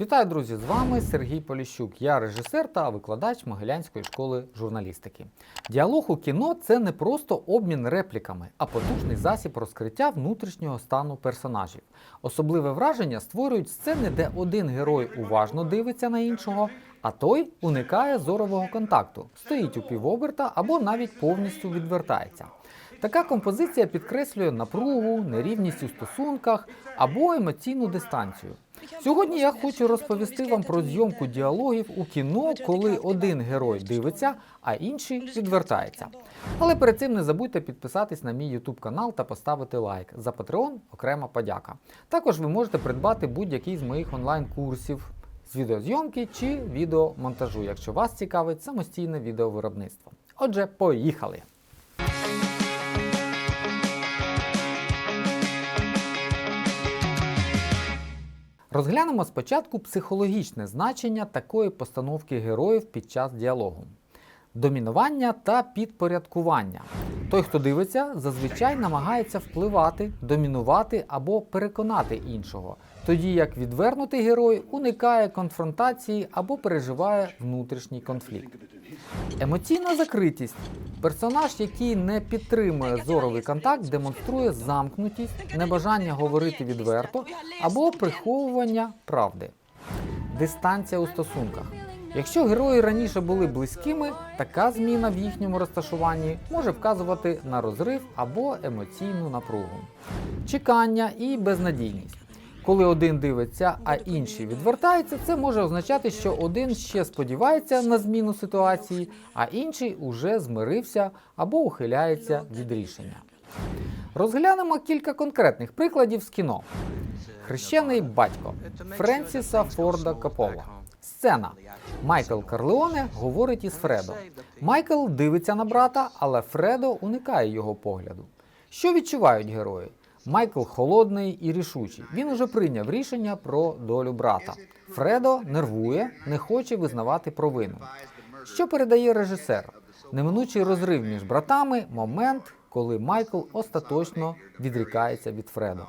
Вітаю, друзі! З вами Сергій Поліщук. Я режисер та викладач Могилянської школи журналістики. Діалог у кіно це не просто обмін репліками, а потужний засіб розкриття внутрішнього стану персонажів. Особливе враження створюють сцени, де один герой уважно дивиться на іншого, а той уникає зорового контакту, стоїть у півоберта або навіть повністю відвертається. Така композиція підкреслює напругу, нерівність у стосунках або емоційну дистанцію. Сьогодні я хочу розповісти вам про зйомку діалогів у кіно, коли один герой дивиться, а інший відвертається. Але перед цим не забудьте підписатись на мій YouTube канал та поставити лайк. За Patreon окрема подяка. Також ви можете придбати будь-який з моїх онлайн-курсів з відеозйомки чи відеомонтажу, якщо вас цікавить самостійне відеовиробництво. Отже, поїхали! Розглянемо спочатку психологічне значення такої постановки героїв під час діалогу. Домінування та підпорядкування. Той, хто дивиться, зазвичай намагається впливати, домінувати або переконати іншого, тоді як відвернутий герой уникає конфронтації або переживає внутрішній конфлікт. Емоційна закритість. Персонаж, який не підтримує зоровий контакт, демонструє замкнутість, небажання говорити відверто або приховування правди. Дистанція у стосунках. Якщо герої раніше були близькими, така зміна в їхньому розташуванні може вказувати на розрив або емоційну напругу. Чекання і безнадійність. Коли один дивиться, а інший відвертається, це може означати, що один ще сподівається на зміну ситуації, а інший уже змирився або ухиляється від рішення. Розглянемо кілька конкретних прикладів з кіно. Хрещений батько Френсіса Форда Капола. Сцена. Майкл Карлеоне говорить із Фредо. Майкл дивиться на брата, але Фредо уникає його погляду. Що відчувають герої? Майкл холодний і рішучий. Він уже прийняв рішення про долю брата. Фредо нервує, не хоче визнавати провину. Що передає режисер? Неминучий розрив між братами момент, коли Майкл остаточно відрікається від Фредо.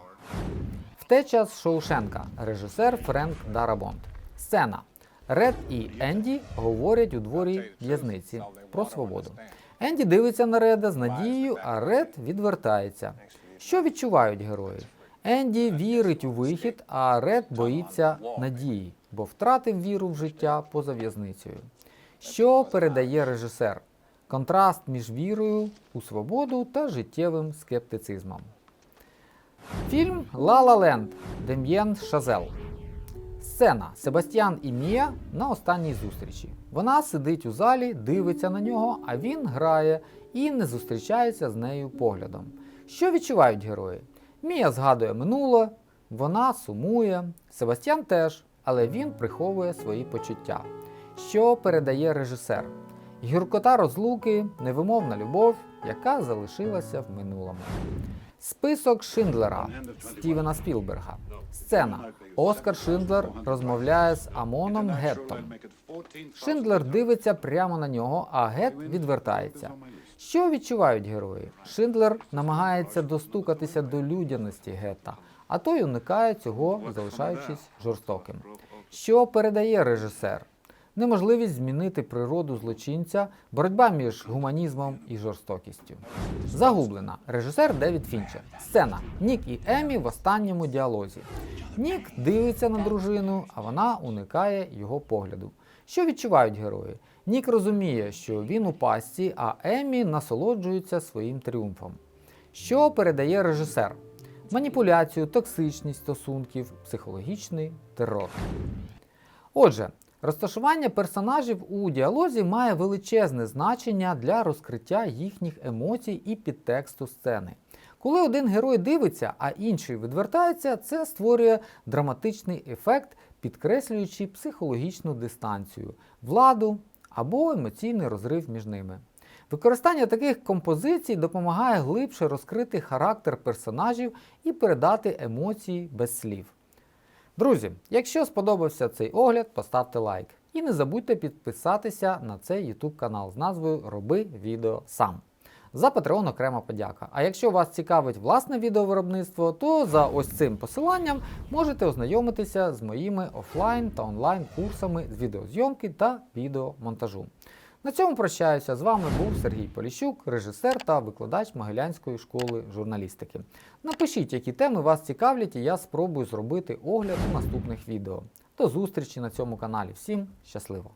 Втеча з Шоушенка. Режисер Френк Дарабонт. Сцена. Ред і Енді говорять у дворі в'язниці про свободу. Енді дивиться на Реда з надією, а Ред відвертається. Що відчувають герої? Енді вірить у вихід, а Ред боїться надії, бо втратив віру в життя поза в'язницею. Що передає режисер? Контраст між вірою у свободу та життєвим скептицизмом. Фільм Ла Ла Ленд Дем'єн Шазел. Сцена Себастьян і Мія на останній зустрічі. Вона сидить у залі, дивиться на нього, а він грає і не зустрічається з нею поглядом. Що відчувають герої? Мія згадує минуле, вона сумує, Себастьян теж, але він приховує свої почуття. Що передає режисер? Гіркота розлуки, невимовна любов, яка залишилася в минулому. Список Шиндлера Стівена Спілберга. Сцена. Оскар Шиндлер розмовляє з Амоном Геттом. Шиндлер дивиться прямо на нього, а Гет відвертається. Що відчувають герої? Шиндлер намагається достукатися до людяності Гетта, а той уникає цього, залишаючись жорстоким. Що передає режисер? Неможливість змінити природу злочинця, боротьба між гуманізмом і жорстокістю. Загублена. Режисер Девід Фінчер. Сцена. Нік і Емі в останньому діалозі. Нік дивиться на дружину, а вона уникає його погляду. Що відчувають герої? Нік розуміє, що він у пастці, а Емі насолоджується своїм тріумфом. Що передає режисер? Маніпуляцію, токсичність стосунків, психологічний терор. Отже, розташування персонажів у діалозі має величезне значення для розкриття їхніх емоцій і підтексту сцени. Коли один герой дивиться, а інший відвертається, це створює драматичний ефект, підкреслюючи психологічну дистанцію, владу або емоційний розрив між ними. Використання таких композицій допомагає глибше розкрити характер персонажів і передати емоції без слів. Друзі, якщо сподобався цей огляд, поставте лайк. І не забудьте підписатися на цей YouTube канал з назвою Роби відео сам. За Patreon окрема подяка. А якщо вас цікавить власне відеовиробництво, то за ось цим посиланням можете ознайомитися з моїми офлайн та онлайн курсами з відеозйомки та відеомонтажу. На цьому прощаюся. З вами був Сергій Поліщук, режисер та викладач Могилянської школи журналістики. Напишіть, які теми вас цікавлять, і я спробую зробити огляд у наступних відео. До зустрічі на цьому каналі. Всім щасливо!